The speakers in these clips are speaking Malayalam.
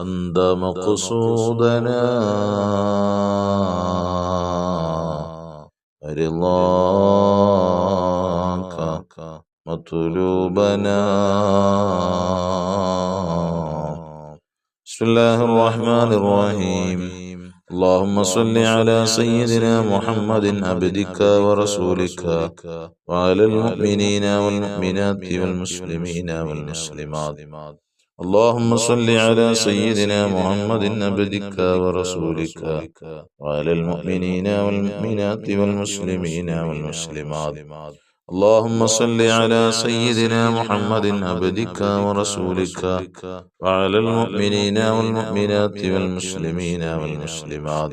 أنت مقصودنا رضاك مطلوبنا. بسم الله الرحمن الرحيم. اللهم صل على سيدنا محمد عبدك ورسولك وعلى المؤمنين والمؤمنات والمسلمين والمسلمات. اللهم صل على سيدنا محمد عبدك ورسولك وعلى المؤمنين والمؤمنات والمسلمين والمسلمات. اللهم صل على سيدنا محمد عبدك ورسولك وعلى المؤمنين والمؤمنات والمسلمين والمسلمات.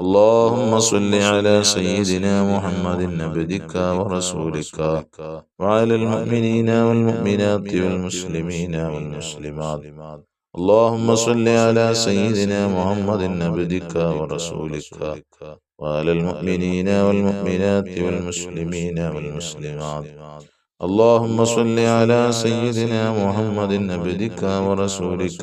اللهم صل على سيدنا محمد عبدك ورسولك وعلى المؤمنين والمؤمنات والمسلمين والمسلمات. اللهم صل على سيدنا محمد عبدك ورسولك وعلى المؤمنين والمؤمنات والمسلمين والمسلمات. اللهم صل على سيدنا محمد عبدك ورسولك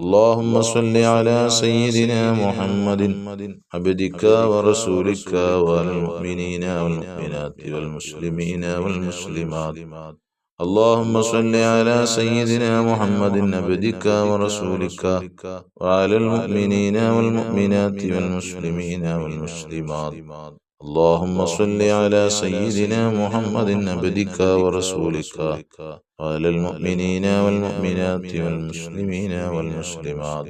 اللهم صل على سيدنا محمد عبدك ورسولك وعلى المؤمنين والمؤمنات والمسلمين والمسلمات اللهم صل على سيدنا محمد عبدك ورسولك وعلى المؤمنين والمؤمنات والمسلمين والمسلمات اللهم صل على سيدنا محمد عبدك ورسولك. وعلى المؤمنين والمؤمنات والمسلمين والمسلمات.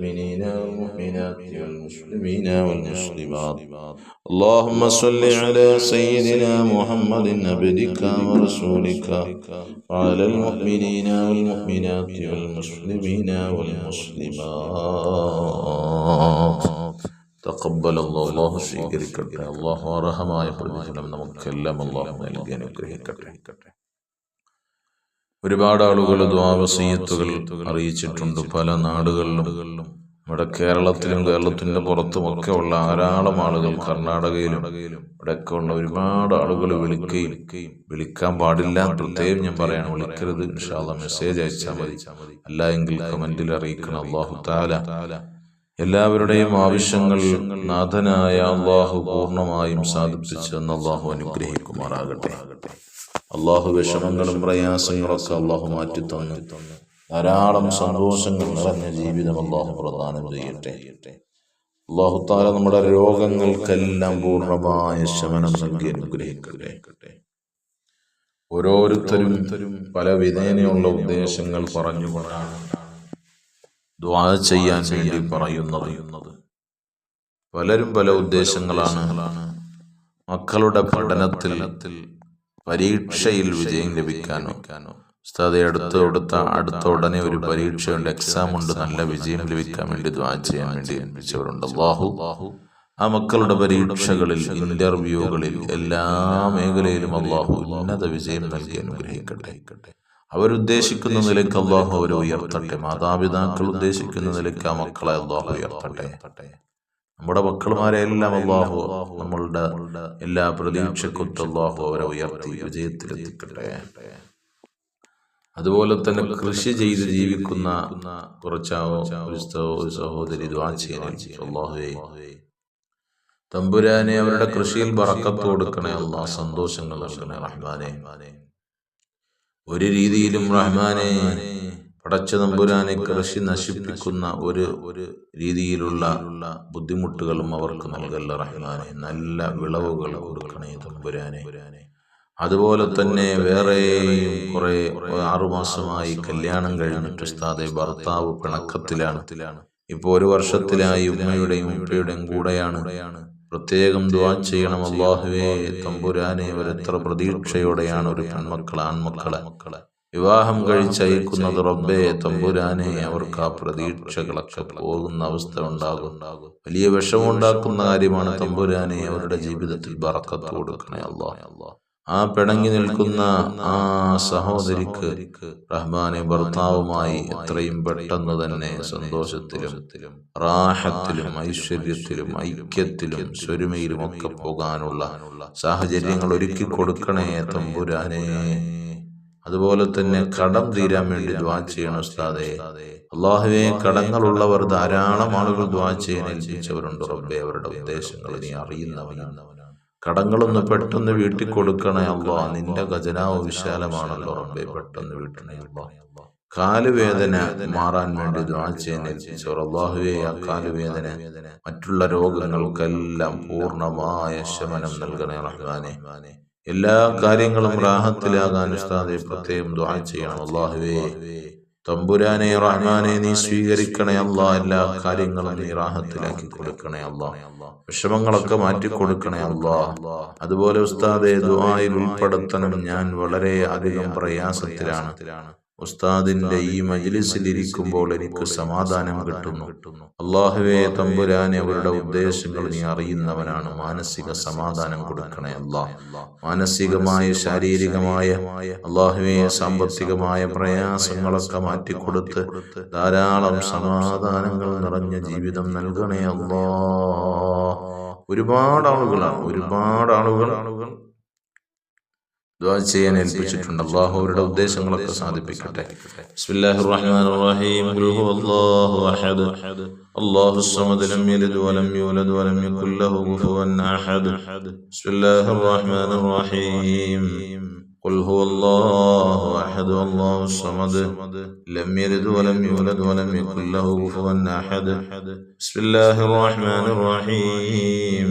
المؤمنين والمؤمنات والمسلمين والمسلمات اللهم صل على سيدنا محمد عبدك ورسولك وعلى المؤمنين والمؤمنات والمسلمين والمسلمات تقبل الله الله സ്വീകരിക്കട്ടെ അള്ളാഹു അർഹമായ പ്രതിഫലം നമുക്കെല്ലാം അള്ളാഹു നൽകി അനുഗ്രഹിക്കട്ടെ ഒരുപാട് ആളുകൾ ദ്വാവസീയത്തുകൾ അറിയിച്ചിട്ടുണ്ട് പല നാടുകളിലും. ഇവിടെ കേരളത്തിലും കേരളത്തിന്റെ പുറത്തുമൊക്കെ ഉള്ള ധാരാളം ആളുകൾ കർണാടകയിലും ഇവിടെയൊക്കെ ഉള്ള ഒരുപാട് ആളുകൾ വിളിക്കുകയും വിളിക്കാൻ പാടില്ല പ്രത്യേകം ഞാൻ പറയാണ്. വിളിക്കരുത്. ഇൻഷാല്ല മെസ്സേജ് അയച്ചാൽ മതി. അല്ല എങ്കിൽ കമന്റിൽ അറിയിക്കണം. അള്ളാഹു താല എല്ലാവരുടെയും ആവശ്യങ്ങൾ നാഥനായ അള്ളാഹു പൂർണമായും സാധിപ്പിച്ചു എന്ന് അള്ളാഹു അനുഗ്രഹിക്കുമാറാകട്ടെ. അള്ളാഹു വിഷമങ്ങളും പ്രയാസങ്ങളൊക്കെ അള്ളാഹു മാറ്റി തന്നു ധാരാളം സന്തോഷങ്ങൾ നിറഞ്ഞ ജീവിതം അള്ളാഹു പ്രദാനം ചെയ്യട്ടെ. അള്ളാഹു താല നമ്മുടെ രോഗങ്ങൾക്കെല്ലാം പൂർണമായ ശമനം നൽകി അനുഗ്രഹിക്കട്ടെ. ഓരോരുത്തരും പല വിധേനയുള്ള ഉദ്ദേശങ്ങൾ പറഞ്ഞുകൊണ്ടാണ് ദ്വാ ചെയ്യാൻ വേണ്ടി പറയുന്നത്. പലരും പല ഉദ്ദേശങ്ങളാണ്. മക്കളുടെ പഠനത്തിൽ പരീക്ഷയിൽ വിജയം ലഭിക്കാനോ? ഉസ്താദെ അടുത്ത അടുത്ത അടുത്ത ഉടനെ ഒരു പരീക്ഷയുണ്ട്. എക്സാം ഉണ്ട്. നല്ല വിജയം ലഭിക്കാൻ വേണ്ടി ദ്വാ ചെയ്യാൻ വേണ്ടി ഏൽപ്പിച്ചവരുണ്ട്. ബാഹു ആ മക്കളുടെ പരീക്ഷകളിൽ ഇന്റർവ്യൂകളിൽ എല്ലാ മേഖലയിലും അള്ളാഹു ഉന്നത വിജയം നൽകി അനുഗ്രഹിക്കട്ടെ. അവരുദ്ദേശിക്കുന്ന നിലയ്ക്ക് അള്ളാഹു അവരെ ഉയർത്തട്ടെ. മാതാപിതാക്കൾ ഉദ്ദേശിക്കുന്ന നിലയ്ക്ക് ആ മക്കളെ അള്ളാഹു ഉയർത്തട്ടെ. നമ്മുടെ മക്കളുമാരെ എല്ലാം അള്ളാഹു നമ്മളുടെ എല്ലാ പ്രതീക്ഷക്കൊത്ത് അള്ളാഹു അവരെ ഉയർത്തി വിജയത്തിലെത്തിക്കട്ടെ. അതുപോലെ തന്നെ കൃഷി ചെയ്ത് ജീവിക്കുന്ന കുറച്ചാവോ ഒരു സഹോദരി അള്ളാഹുവേ. തമ്പുരാനെ അവരുടെ കൃഷിയിൽ ബറക്കത്ത് കൊടുക്കണേ അള്ളാഹ് സന്തോഷങ്ങൾ നൽകണേ റഹ്മാനെ. ഒരു രീതിയിലും റഹ്മാനെ. പടച്ച നമ്പുരാനെ കൃഷി നശിപ്പിക്കുന്ന ഒരു ഒരു രീതിയിലുള്ള ബുദ്ധിമുട്ടുകളും അവർക്ക് നൽകല്ല റഹ്മാനെ. നല്ല വിളവുകൾ കൊടുക്കണേ തമ്പുരാനെ. അതുപോലെ തന്നെ വേറെയും കുറെ ആറുമാസമായി കല്യാണം കഴിഞ്ഞിട്ട് ഉസ്താദെ ഭർത്താവ് പിണക്കത്തിലാണ്. ഇപ്പോൾ ഒരു വർഷത്തിലായി ഉമ്മയുടെയും ഉപ്പയുടെയും കൂടെയാണ്. പ്രത്യേകം ദ്വാ ചെയ്യണം അള്ളാഹുവേ തമ്പുരാനെ അവരെത്ര പ്രതീക്ഷയോടെയാണ് ഒരു പെൺമക്കൾ ആൺമക്കളെ? വിവാഹം കഴിച്ചയക്കുന്നത് റബ്ബേ തമ്പുരാനെ അവർക്ക് ആ പ്രതീക്ഷകളൊക്കെ പോകുന്ന അവസ്ഥ ഉണ്ടാകും. വലിയ വിഷമുണ്ടാക്കുന്ന കാര്യമാണ് തമ്പുരാനെ അവരുടെ ജീവിതത്തിൽ ബറക്കത്ത് കൊടുക്കണേ അള്ളാഹ് ആ പിണങ്ങി നിൽക്കുന്ന ആ സഹോദരിക്ക് റഹ്മാനെ ഭർത്താവുമായി എത്രയും പെട്ടെന്ന് തന്നെ സന്തോഷത്തിലും റാഹത്തിലും ഐശ്വര്യത്തിലും ഐക്യത്തിലും സ്വരുമയിലും ഒക്കെ പോകാനുള്ള സാഹചര്യങ്ങൾ ഒരുക്കി കൊടുക്കണേ തമ്പുരാനെ. അതുപോലെ തന്നെ കടം തീരാൻ വേണ്ടി ദ്വാ ചെയ്യണം ഉസ്താദെ. അള്ളാഹുവെ കടങ്ങളുള്ളവർ ധാരാളം ആളുകൾ ദ്വാ ചെയ്യാൻ ഏൽപ്പിച്ചവരുണ്ട് റബ്ബെ. അവരുടെ ഉദ്ദേശങ്ങൾ നീ അറിയുന്നവനാണ്. കടങ്ങളൊന്ന് പെട്ടെന്ന് വീട്ടിൽ കൊടുക്കണേ അള്ളാ. നിന്റെ ഖജനാവ് വിശാലമാണല്ലോ റബ്ബെ. പെട്ടെന്ന് വീട്ടണേ അള്ളാ. കാലുവേദന മാറാൻ വേണ്ടി ദ്വാ ചെയ്യാൻ ഏൽപ്പിച്ചവർ. അള്ളാഹുവെ ആ കാലുവേദന മറ്റുള്ള രോഗങ്ങൾക്കെല്ലാം പൂർണമായ ശമനം നൽകണേ റഹ്മാനെ. എല്ലാ കാര്യങ്ങളും റാഹത്തിലാകാൻ ഉസ്താദെ പ്രത്യേകം ദ്വാ ചെയ്യണം. അള്ളാഹുവേ തമ്പുരാനെ റഹ്മാനെ നീ സ്വീകരിക്കണേ അല്ല. എല്ലാ കാര്യങ്ങളും നീ റാഹത്തിലാക്കി കൊടുക്കണേ അല്ല. വിഷമങ്ങളൊക്കെ മാറ്റി കൊടുക്കണേ അല്ല. അതുപോലെ ഉസ്താദെ ദുആയിൽ ഉൾപ്പെടുത്തണം. ഞാൻ വളരെ അധികം പ്രയാസത്തിലാണ്. ഉസ്താദിന്റെ ഈ മജിലിസിൽ ഇരിക്കുമ്പോൾ എനിക്ക് സമാധാനം കിട്ടുന്നു. അള്ളാഹുവെ തമ്പുരാനെ അവരുടെ ഉദ്ദേശങ്ങൾ നീ അറിയുന്നവനാണ്. മാനസിക സമാധാനം കൊടുക്കണേ അള്ളാഹ്. മാനസികമായ ശാരീരികമായ അള്ളാഹുവെ സാമ്പത്തികമായ പ്രയാസങ്ങളൊക്കെ മാറ്റിക്കൊടുത്ത് ധാരാളം സമാധാനങ്ങൾ നിറഞ്ഞ ജീവിതം നൽകണേ അള്ളാ ഒരുപാട് ആളുകളാണ്. ഒരുപാട് ആളുകൾ ദുആ ചെയ്യാൻ ഏൽപ്പിച്ചിട്ടുണ്ട് അള്ളാഹു അവരുടെ ഉദ്ദേശങ്ങളൊക്കെ സാധിപ്പിക്കട്ടെ ബിസ്മില്ലാഹിർ റഹ്മാനിർ റഹീം ഖുൽ ഹുവല്ലാഹു അഹദ് അല്ലാഹു സമദ് ലം യലിദ് വലം യൂലദ് വലം യകുൽ ലഹു കുഫുവൻ അഹദ് ബിസ്മില്ലാഹിർ റഹ്മാനിർ റഹീം قل هو الله أحد الله الصمد لم يلد ولم يولد ولم يكن له كفوا أحد بسم الله الرحمن الرحيم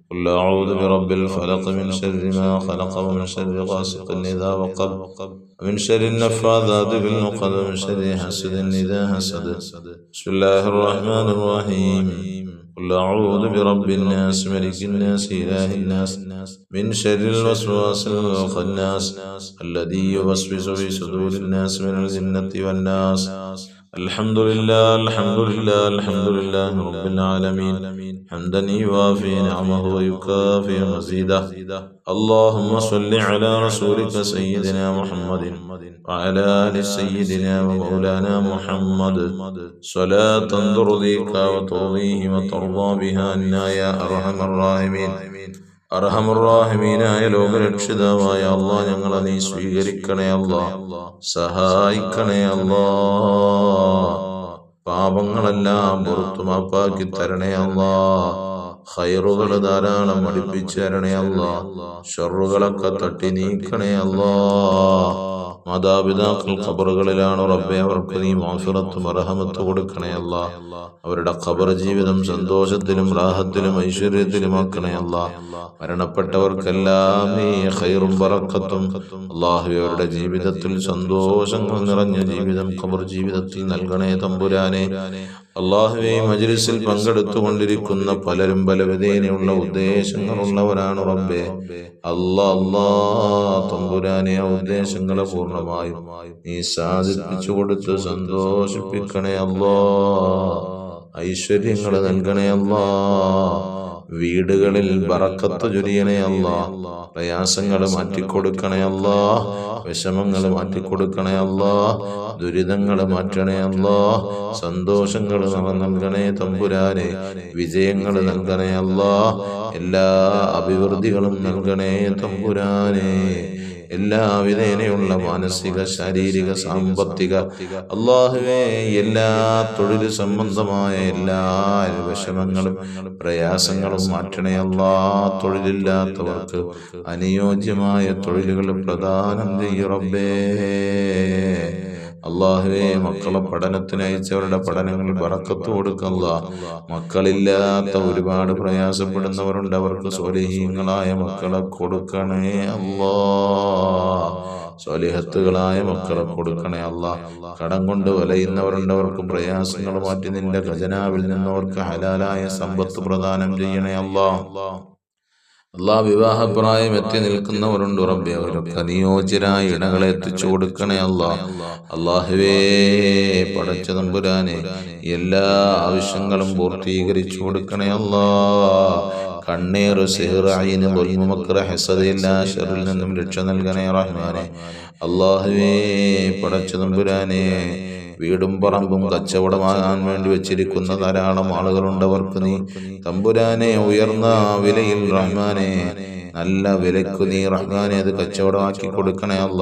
قل أعوذ برب الفلق من شر ما خلق ومن شر غاسق إذا وقب ومن شر النفاذات بالعقد ومن شر حسد إذا حسد. بسم الله الرحمن الرحيم. قل أعوذ برب الناس ملك الناس إله الناس من شر الوسواس الخناس الذي يوسوس في صدور الناس من الجنة والناس. الحمد لله الحمد لله الحمد لله رب العالمين حمدا يوافي نعمه ويكافئ مزيده اللهم صل على رسولك سيدنا محمد وعلى آل سيدنا ومولانا محمد صلاة ترضيك وترضيه وترضى بها عنا يا أرحم الراحمين അർഹമുറാഹിമീനായ ലോകരക്ഷിതാവായ അള്ളാ ഞങ്ങളെ നീ സ്വീകരിക്കണേ അള്ളാ സഹായിക്കണേ അള്ളാ. പാപങ്ങളെല്ലാം പുറത്തു മാപ്പാക്കി തരണേ അള്ളാ. ഹൈറുകൾ ധാരാളം അടുപ്പിച്ചു തരണേ അല്ലാ ഷറുകളൊക്കെ തട്ടി നീക്കണേ അല്ലാ മാതാപിതാക്കൾ ഖബറുകളിലാണ് റബ്ബെ അവർക്ക് നീ മാഫിറത്തും അർഹമത്ത് കൊടുക്കണേ അല്ല അവരുടെ ഖബർ ജീവിതം സന്തോഷത്തിലും റാഹത്തിലും ഐശ്വര്യത്തിലും ആക്കണേ അല്ല മരണപ്പെട്ടവർക്കെല്ലാം നീ ഖൈറും ബറക്കത്തും അള്ളാഹു അവരുടെ ജീവിതത്തിൽ സന്തോഷങ്ങൾ നിറഞ്ഞ ജീവിതം ഖബർ ജീവിതത്തിൽ നൽകണേ തമ്പുരാനെ. അള്ളാഹുവെ മജ്ലിസിൽ പങ്കെടുത്തുകൊണ്ടിരിക്കുന്ന പലരും പല വിധേനയുള്ള ഉദ്ദേശങ്ങളുള്ളവരാണ് റബ്ബെ. അല്ലാ അല്ലാ തമ്പുരാനെ ആ ഉദ്ദേശങ്ങളെ പൂർണമായും നീ സാധിപ്പിച്ചു കൊടുത്ത് സന്തോഷിപ്പിക്കണേ അല്ലാ ഐശ്വര്യങ്ങൾ നൽകണേ അല്ലാ വീടുകളിൽ ബറക്കത്ത് ചൊരിയണേ അല്ല. പ്രയാസങ്ങൾ മാറ്റിക്കൊടുക്കണേ അല്ല. വിഷമങ്ങൾ മാറ്റിക്കൊടുക്കണേ അല്ല. ദുരിതങ്ങൾ മാറ്റണേ അല്ല. സന്തോഷങ്ങൾ നൽകണേ തമ്പുരാനെ. വിജയങ്ങൾ നൽകണേ അല്ല. എല്ലാ അഭിവൃദ്ധികളും നൽകണേ തമ്പുരാനെ. എല്ലാവിധേനയുള്ള മാനസിക ശാരീരിക സാമ്പത്തിക അള്ളാഹുവേ എല്ലാ തൊഴിൽ സംബന്ധമായ എല്ലാ വിഷമങ്ങളും പ്രയാസങ്ങളും മാറ്റണേ അല്ലാ തൊഴിലില്ലാത്തവർക്ക് അനുയോജ്യമായ തൊഴിലുകൾ പ്രദാനം ചെയ്യറബേ അള്ളാഹുവെ മക്കളെ പഠനത്തിന് അയച്ചവരുടെ പഠനങ്ങൾ പറക്കത്ത് കൊടുക്കല്ല. മക്കളില്ലാത്ത ഒരുപാട് പ്രയാസപ്പെടുന്നവരുണ്ട്. അവർക്ക് സ്വലഹീങ്ങളായ മക്കളെ കൊടുക്കണേ അല്ലാ. സ്വലിഹത്തുകളായ മക്കളെ കൊടുക്കണേ അല്ല. കടം കൊണ്ട് വലയുന്നവരുണ്ട്. അവർക്ക് പ്രയാസങ്ങൾ മാറ്റി നിന്റെ ഖജനാവിൽ നിന്നവർക്ക് ഹലാലായ സമ്പത്ത് പ്രദാനം ചെയ്യണേ അല്ലാ. അല്ലാ വിവാഹപ്രായം എത്തി നിൽക്കുന്നവരുണ്ട് റബ്ബെ. അവരൊക്കെ അനുയോജ്യരായ ഇണകളെ എത്തിച്ചു കൊടുക്കണേ അല്ല. അള്ളാഹുവേ പടച്ച നമ്പുരാനെ എല്ലാ ആവശ്യങ്ങളും പൂർത്തീകരിച്ചു കൊടുക്കണേ അല്ലാ. കണ്ണീർ സിഹ്റായിന് ബൊൽമുമക്ര ഹെസതയില്ല നിന്നും രക്ഷ നൽകണേ റഹ്മാനെ. അള്ളാഹുവേ പടച്ച തമ്പുരാനെ വീടും പറമ്പും കച്ചവടമാകാൻ വേണ്ടി വെച്ചിരിക്കുന്ന ധാരാളം ആളുകളുണ്ടവർക്ക് നീ തമ്പുരാനെ ഉയർന്ന വിലയിൽ റഹ്മാനെ നല്ല വിലക്ക് നീ റഹ്മാനെ അത് കച്ചവടമാക്കി കൊടുക്കണേ അല്ല.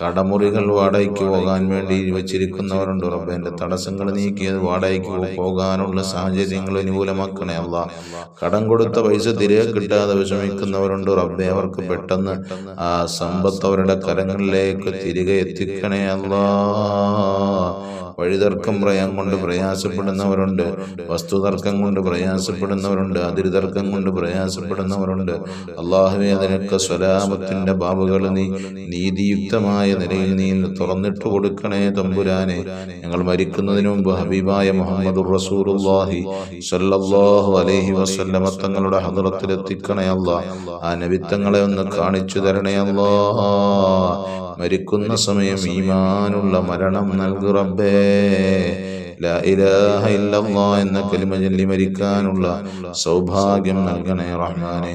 കടമുറികൾ വാടകയ്ക്ക് പോകാൻ വേണ്ടി വെച്ചിരിക്കുന്നവരുണ്ട് റബ്ബേന്റെ തടസ്സങ്ങൾ നീക്കി അത് വാടകയ്ക്ക് പോകാനുള്ള സാഹചര്യങ്ങൾ അനുകൂലമാക്കണേ അല്ല. കടം കൊടുത്ത പൈസ തിരികെ കിട്ടാതെ വിഷമിക്കുന്നവരുണ്ട് റബ്ബെ. അവർക്ക് പെട്ടെന്ന് ആ സമ്പത്ത് അവരുടെ കരങ്ങളിലേക്ക് തിരികെ എത്തിക്കണേ അല്ലാ. വഴിതർക്കം പ്രയാ കൊണ്ട് പ്രയാസപ്പെടുന്നവരുണ്ട്. വസ്തുതർക്കം കൊണ്ട് പ്രയാസപ്പെടുന്നവരുണ്ട്. അതിരുതർക്കം കൊണ്ട് പ്രയാസപ്പെടുന്നവരുണ്ട്. അള്ളാഹുവെ അതിനൊക്കെ സ്വലാമത്തിന്റെ ബാബുകൾ നീ നീതിയുക്തമായ നിലയിൽ നീ തുറന്നിട്ട് കൊടുക്കണേ തമ്പുരാനെ. ഞങ്ങൾ മരിക്കുന്നതിന് മുമ്പ് ഹബീബായ മുഹമ്മദ് റസൂലുള്ളാഹി സല്ലല്ലാഹു അലൈഹി വസല്ലമ തങ്ങളുടെ ഹദ്റത്തിൽ എത്തിക്കണേ അല്ല ആ നബിത്തങ്ങളെ ഒന്ന് കാണിച്ചു തരണേ അല്ലാ മരിക്കുന്ന സമയം ഈമാനുള്ള മരണം നൽകു റബ്ബേ. എന്ന കലിമ ചൊല്ലി മരിക്കാനുള്ള സൗഭാഗ്യം നൽകണേ റഹ്മാനെ.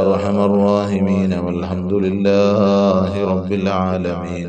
അർഹമർ റഹീമീൻ വൽഹംദുലില്ലാഹി റബ്ബിൽ ആലമീൻ.